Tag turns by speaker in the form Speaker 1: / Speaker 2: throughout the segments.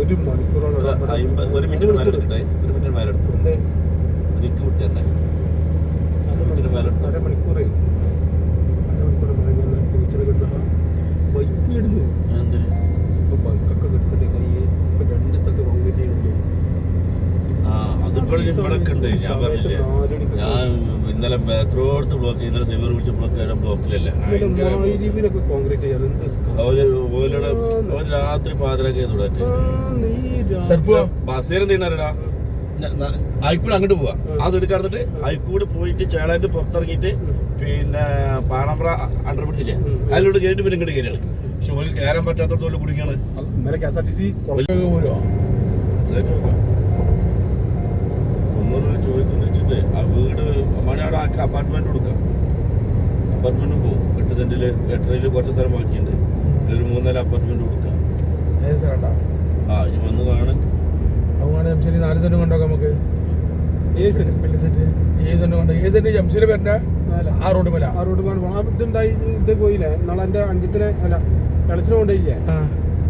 Speaker 1: ഒരു മണിക്കൂറോളം
Speaker 2: ഒരു മിനിറ്റ് മേലെ ഒരു മിനിറ്റ് മേലെ ഉണ്ട് ഞാൻ പറഞ്ഞില്ലേ? ഞാൻ ഇന്നലെ എത്രോടത്ത് ബ്ലോക്ക് ഇന്നലെ സിൽവർ വിളിച്ച ബ്ലോക്ക് ബ്ലോക്കിലല്ലേ ഓലോടെ ഒരു രാത്രി പാതിരൊക്കെ ബസേരം തീണാരടാ അയക്കൂടെ അങ്ങോട്ട് പോവാ. ആ. സൈഡ് കടന്നിട്ട് അയക്കൂട് പോയിട്ട് ചേളായിട്ട് പുറത്തിറങ്ങിട്ട് പിന്നെ പാണമ്പ്ര അണ്ടർ പിടിച്ചില്ലേ
Speaker 1: കേട്ട്
Speaker 2: അതിലൂടെ പിന്നെ ഇങ്ങോട്ട് കയറിയാണ് പക്ഷെ ഓർക്ക് കയറാൻ പറ്റാത്തോടത്തോളം കുടുങ്ങിയാണ് മണിയാട് ആക്കി അപ്പാർട്ട്മെന്റ് കൊടുക്കാം. അപ്പാർട്ട്മെന്റും പോകും എട്ട് സെന്റിൽ എട്ടരയിൽ കുറച്ച് സ്ഥലം ബാക്കിയുണ്ട്. ഒരു മൂന്നാൽ അപ്പാർട്ട്മെന്റ് കൊടുക്കാം.
Speaker 3: ഏത് സ്ഥലം
Speaker 2: ആ ഇത് വന്നതാണ്.
Speaker 3: അതുകൊണ്ട് ജംഷനി നാല് സെന്റ് കൊണ്ടോ നമുക്ക്.
Speaker 1: ഏത്?
Speaker 3: വലിയ സെറ്റ് ഏത് കൊണ്ടോ ഏത് സെന്റ്? ജംഷനി വരണ്ട.
Speaker 1: നാല്.
Speaker 3: ആ റോഡ് മേല.
Speaker 1: ആ റോഡ് പോകാൻ പോണം. ആ ഇതുണ്ടായി ഇത് പോയില്ലേ? നാളെ എന്റെ അഞ്ചത്തിന് അല്ല വെളച്ചിന് കൊണ്ടില്ലേ
Speaker 3: ആ.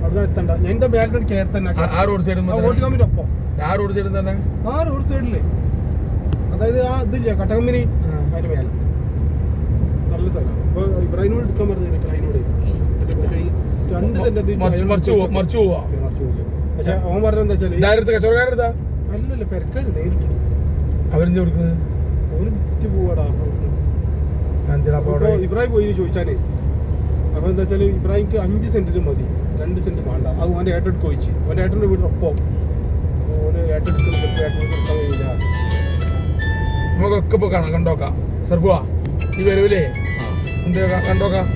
Speaker 1: അവിടെ എത്തണ്ട.
Speaker 3: റോഡ് സൈഡിൽ
Speaker 1: ആ
Speaker 3: റോഡ് സൈഡിൽ തന്നെ.
Speaker 1: ആ റോഡ് സൈഡിൽ അതായത് ആ ഇതില്ല കട്ടകമ്പനി. അതിന് മേലെ. നല്ല സ്ഥലമാണ്. അപ്പൊ ഇബ്രാഹിനോട് എടുക്കാൻ പറഞ്ഞില്ല? ഇബ്രാഹിനോട് മറ്റേ പക്ഷേ ഈ രണ്ട് സെന്റ് അത്
Speaker 3: മറിച്ച്
Speaker 1: അയാൾ
Speaker 3: മറിച്ച് പോവാ- മറിച്ച് പോവാ.
Speaker 1: മറിച്ച് പോവില്ല. പക്ഷെ അവൻ പറഞ്ഞ എന്താ
Speaker 3: കച്ചവടക്കാരെടുത്താ?
Speaker 1: അല്ലല്ല പെരക്കാര് നേരിട്ട്.
Speaker 3: അവരെന്ത് കൊടുക്കുന്നത്?
Speaker 1: ഓന് വിറ്റ് പോവാടാ.
Speaker 3: എന്തിനാ അപ്പൊ അവിടെ?
Speaker 1: അപ്പൊ ഇബ്രാഹിം പോയി ചോദിച്ചാലേ അപ്പൊ എന്താ വെച്ചാൽ ഇബ്രാഹിംക്ക് അഞ്ച് സെന്റിന് മതി. രണ്ട് സെന്റ് വേണ്ട. അത് ഓന്റെ ഏട്ടെടുത്ത് ചോദിച്ചു. ഓന്റെ ഏട്ടന്റെ വീടിനൊപ്പം. ഓന് കൊടുക്കാൻ കഴിയില്ല
Speaker 3: നമുക്കൊക്കെ ഇപ്പൊ കാണാം കണ്ടോക്കാം. സർഫുവാ ഈ വരവില്ലേ എന്ത് കണ്ടോക്കാം.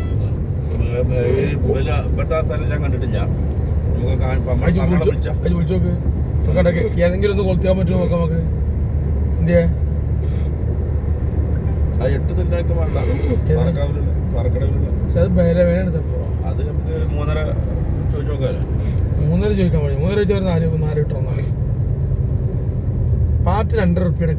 Speaker 3: ഏതെങ്കിലും ഒന്ന് കൊളുത്തിയാൻ പറ്റുമോ നോക്കാം നമുക്ക്. എന്തിയേ
Speaker 2: എട്ട്
Speaker 3: പക്ഷെ അത്
Speaker 2: അത് നമുക്ക്
Speaker 3: മൂന്നര ചോദിക്കാൻ മതി മൂന്നര ചോദിച്ചാൽ നാല് നാല് കിട്ടണം പാർട്ടി രണ്ടര റുപ്യാണ്